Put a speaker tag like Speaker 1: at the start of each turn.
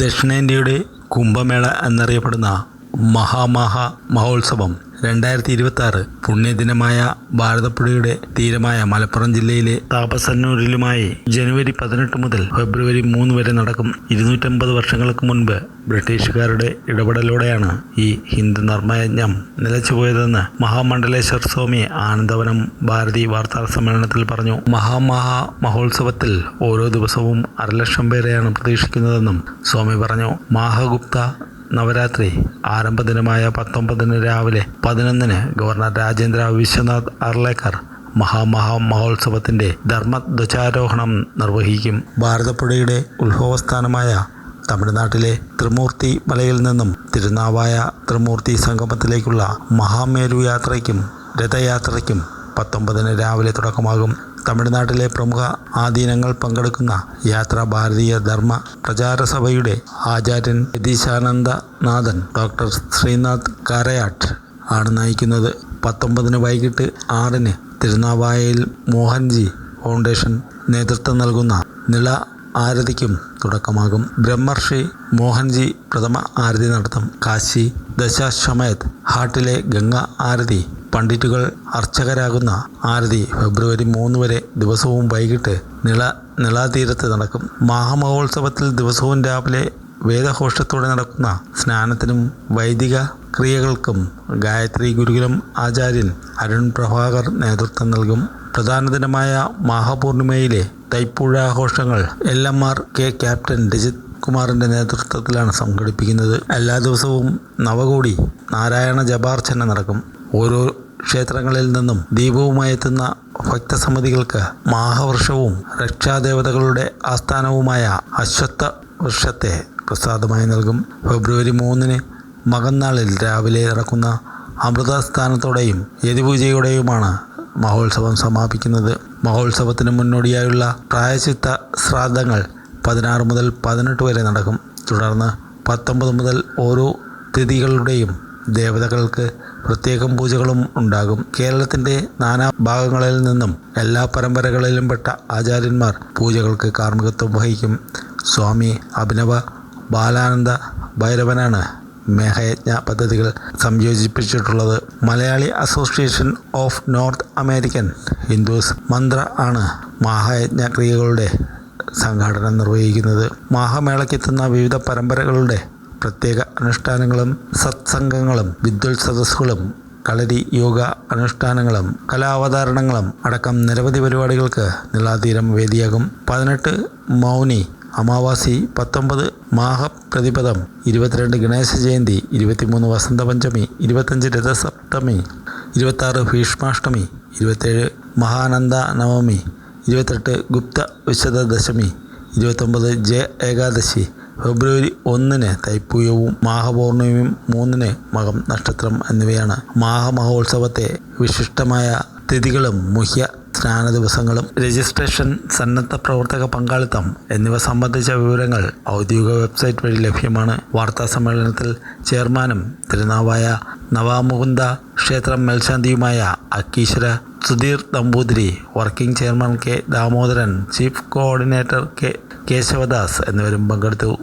Speaker 1: ദക്ഷിണേന്ത്യയുടെ കുംഭമേള എന്നറിയപ്പെടുന്ന മഹാമഹ മഹോത്സവം. രണ്ടായിരത്തി ഇരുപത്തി ആറ് പുണ്യദിനമായ ഭാരതപ്പുഴയുടെ തീരമായ മലപ്പുറം ജില്ലയിലെ താപസന്നൂരിലുമായി ജനുവരി പതിനെട്ട് മുതൽ ഫെബ്രുവരി മൂന്ന് വരെ നടക്കും ഇരുന്നൂറ്റമ്പത് വർഷങ്ങൾക്ക് മുൻപ് ബ്രിട്ടീഷുകാരുടെ ഇടപെടലോടെയാണ് ഈ ഹിന്ദു നർമ്മയജ്ഞം നിലച്ചുപോയതെന്ന് മഹാമണ്ഡലേശ്വർ സ്വാമി ആനന്ദവനം ഭാരതി വാർത്താ സമ്മേളനത്തിൽ പറഞ്ഞു. മഹാമഹാ മഹോത്സവത്തിൽ ഓരോ ദിവസവും അരലക്ഷം പേരെയാണ് പ്രതീക്ഷിക്കുന്നതെന്നും സ്വാമി പറഞ്ഞു. മാഹഗുപ്ത നവരാത്രി ആരംഭ ദിനമായ പത്തൊമ്പതിന് രാവിലെ പതിനൊന്നിന് ഗവർണർ രാജേന്ദ്ര വിശ്വനാഥ് അർലേക്കർ മഹാമഹാ മഹോത്സവത്തിന്റെ ധർമ്മധ്വജാരോഹണം നിർവഹിക്കും. ഭാരതപ്പുഴയുടെ ഉത്ഭവസ്ഥാനമായ തമിഴ്നാട്ടിലെ ത്രിമൂർത്തി മലയിൽ നിന്നും തിരുനാവായ ത്രിമൂർത്തി സംഗമത്തിലേക്കുള്ള മഹാമേരു യാത്രയ്ക്കും രഥയാത്രയ്ക്കും പത്തൊമ്പതിന് രാവിലെ തുടക്കമാകും. തമിഴ്നാട്ടിലെ പ്രമുഖ ആധീനങ്ങൾ പങ്കെടുക്കുന്ന യാത്രാ ഭാരതീയ ധർമ്മ പ്രചാര സഭയുടെ ആചാര്യൻ യതീശാനന്ദനാഥൻ ഡോക്ടർ ശ്രീനാഥ് കാരയാട്ട് ആണ് നയിക്കുന്നത്. പത്തൊമ്പതിന് വൈകിട്ട് ആറിന് തിരുനാവായയിൽ മോഹൻജി ഫൗണ്ടേഷൻ നേതൃത്വം നൽകുന്ന നിള ആരതിക്കും തുടക്കമാകും. ബ്രഹ്മർഷി മോഹൻജി പ്രഥമ ആരതി നടത്തും. കാശി ദശാശമയത് ഹാട്ടിലെ ഗംഗ ആരതി പണ്ഡിറ്റുകൾ അർച്ചകരാകുന്ന ആരതി ഫെബ്രുവരി മൂന്ന് വരെ ദിവസവും വൈകിട്ട് നിള നിളാതീരത്ത് നടക്കും. മഹാമഹോത്സവത്തിൽ ദിവസവും രാവിലെ വേദഘോഷത്തോടെ നടക്കുന്ന സ്നാനത്തിനും വൈദിക ക്രിയകൾക്കും ഗായത്രി ഗുരുകുലം ആചാര്യൻ അരുൺ പ്രഭാകർ നേതൃത്വം നൽകും. പ്രധാന ദിനമായ മഹാപൂർണിമയിലെ തൈപ്പുഴാഘോഷങ്ങൾ L M R K. Captain Rajith കുമാറിന്റെ നേതൃത്വത്തിലാണ് സംഘടിപ്പിക്കുന്നത്. എല്ലാ ദിവസവും നവകോടി നാരായണ ജപാർച്ചന നടക്കും. ഓരോ ക്ഷേത്രങ്ങളിൽ നിന്നും ദീപവുമായി എത്തുന്ന ഭക്തസമിതികൾക്ക് മാഹവൃഷവും രക്ഷാദേവതകളുടെ ആസ്ഥാനവുമായ അശ്വത്ഥ വൃക്ഷത്തെ പ്രസാദമായി നൽകും. ഫെബ്രുവരി മൂന്നിന് മകന്നാളിൽ രാവിലെ നടക്കുന്ന അമൃതസ്ഥാനത്തോടെയും യതിപൂജയോടെയുമാണ് മഹോത്സവം സമാപിക്കുന്നത്. മഹോത്സവത്തിന് മുന്നോടിയായുള്ള പ്രായശിത്ത ശ്രാദ്ധങ്ങൾ പതിനാറ് മുതൽ പതിനെട്ട് വരെ നടക്കും. തുടർന്ന് പത്തൊമ്പത് മുതൽ ഓരോ തിഥികളുടെയും ദേവതകൾക്ക് പ്രത്യേകം പൂജകളും ഉണ്ടാകും. കേരളത്തിന്റെ നാനാ ഭാഗങ്ങളിൽ നിന്നും എല്ലാ പരമ്പരകളിലും പെട്ട ആചാര്യന്മാർ പൂജകൾക്ക് കാർമ്മികത്വം വഹിക്കും. സ്വാമി അഭിനവ ബാലാനന്ദ ഭൈരവനാണ് മേഘയജ്ഞ പദ്ധതികൾ സംയോജിപ്പിച്ചിട്ടുള്ളത്. Malayali association of North American Hindus Mantra ആണ് മഹായജ്ഞ ക്രിയകളുടെ സംഘാടനം നിർവഹിക്കുന്നത്. മഹാമേളയ്ക്കെത്തുന്ന വിവിധ പരമ്പരകളുടെ പ്രത്യേക അനുഷ്ഠാനങ്ങളും സത്സംഗങ്ങളും വിദ്വൽ സദസ്സുകളും കളരി യോഗ അനുഷ്ഠാനങ്ങളും കലാവതാരണങ്ങളും അടക്കം നിരവധി പരിപാടികൾക്ക് നിളാതീരം വേദിയാകും. പതിനെട്ട് മൗനി അമാവാസി പത്തൊമ്പത് മാഹപ്രതിപദം ഇരുപത്തിരണ്ട് ഗണേശ ജയന്തി ഇരുപത്തിമൂന്ന് വസന്തപഞ്ചമി ഇരുപത്തഞ്ച് രഥസപ്തമി ഇരുപത്താറ് ഭീഷ്മാഷ്ടമി ഇരുപത്തേഴ് മഹാനന്ദ നവമി ഇരുപത്തെട്ട് ഗുപ്ത വിശദ ദശമി ഇരുപത്തൊമ്പത് ജയ ഏകാദശി ഫെബ്രുവരി ഒന്നിന് തൈപ്പൂയവും മാഹപൂർണിമയും മൂന്നിന് മകം നക്ഷത്രം എന്നിവയാണ് മാഹമഹോത്സവത്തെ വിശിഷ്ടമായ തിഥികളും മുഹ്യ സ്നാന ദിവസങ്ങളും രജിസ്ട്രേഷൻ സന്നദ്ധ പ്രവർത്തക പങ്കാളിത്തം എന്നിവ സംബന്ധിച്ച വിവരങ്ങൾ ഔദ്യോഗിക വെബ്സൈറ്റ് വഴി ലഭ്യമാണ്. വാർത്താ സമ്മേളനത്തിൽ ചെയർമാനും തിരുനാവായ നവാമുകുന്ദ ക്ഷേത്രം മേൽശാന്തിയുമായ Akkeeswara Sudheer Namboothiri working chairman K Damodaran chief coordinator K Keshavadas എന്നിവരും പങ്കെടുത്തു.